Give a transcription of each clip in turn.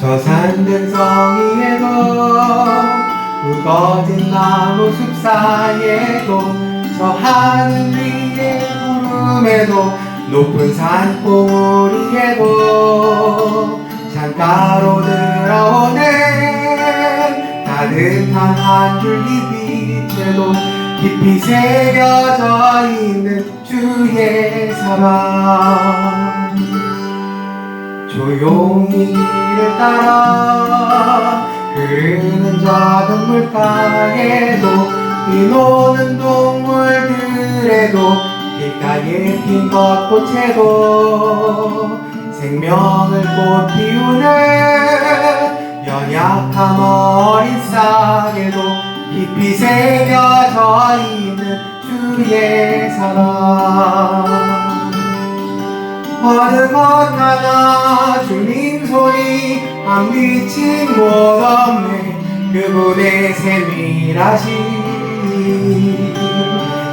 푸른 등성이에도 우거진 나무 숲 사이에도 저 하늘 위의 구름에도 높은 산봉우리에도 창가로 들어오는 따뜻한 한 줄기 빛에도 깊이 새겨져 있는 주의 사랑 조용히 길을 따라 흐르는 작은 물가에도 뛰노는 동물들에도 길가에 핀 벚꽃에도 생명을 꽃 피우는 연약한 어린 싹에도 깊이 새겨져 있는 주의 사랑 어느 것 하나 주님 손이 안 미친 곳 없네. 그분의 세밀하신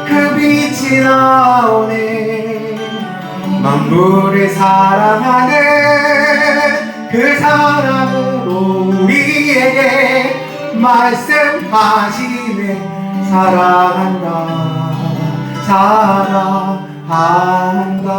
그 빛이 나오네. 만물을 사랑하는 그 사랑으로 우리에게 말씀하시네. 사랑한다 사랑 한다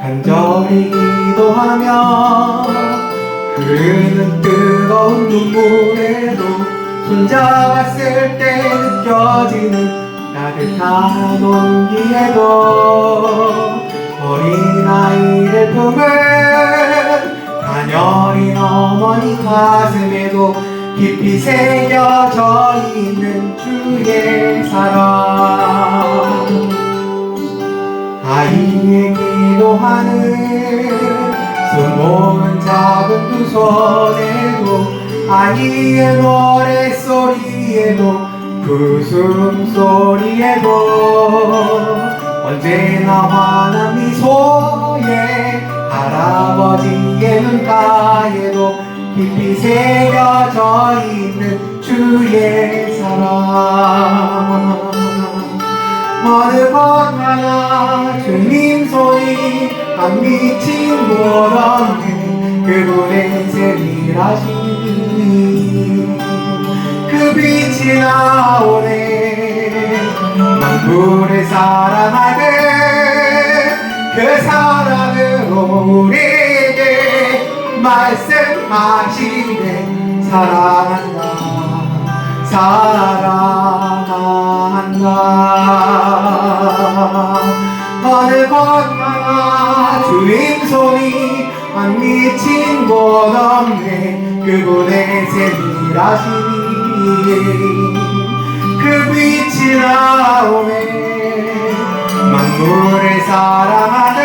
간절히 기도하며 흐르는 뜨거운 눈물에도 손잡았을 때 느껴지는 따뜻한 온기에도 어린아이를 품은 가녀린 어머니 가슴에도 깊이 새겨져 있는 주의 사랑. 아이의 기도하는 손 모은 작은 두 손에도 아이의 노래 소리 에도 그 언제나 환한 미소에 할아버지의 눈가에도 깊이 새겨져 있는 주의 사랑. 어느 것 하나 주님 손이 안 미친 곳 없네 그분의 세밀하신 그 빛이 나오네. 만물을 사랑하는 그 사랑으로 우리에게 말씀하시네. 사랑한다 사랑한다. 어느 것 하나 주님 손이 안 미친 곳 없네. 그분의 세밀하신 그 빛이 나오네. 만물을 사랑하는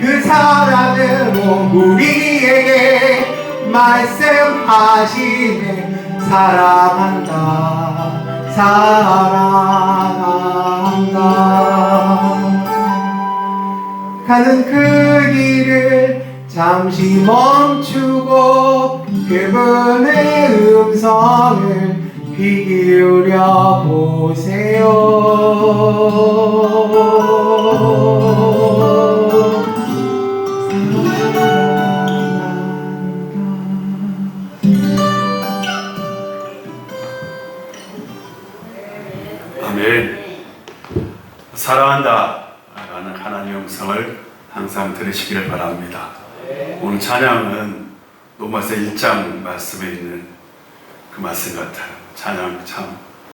그 사랑으로 우리에게 말씀하시네. 사랑한다 사랑한다. 가는 그 길을 잠시 멈추고 그분의 음성을 귀 기울여 보세요. 사랑한다 라는 하나님의 음성을 항상 들으시기를 바랍니다. 오늘 찬양은 로마서 1장 말씀에 있는 그 말씀 같아요. 찬양 참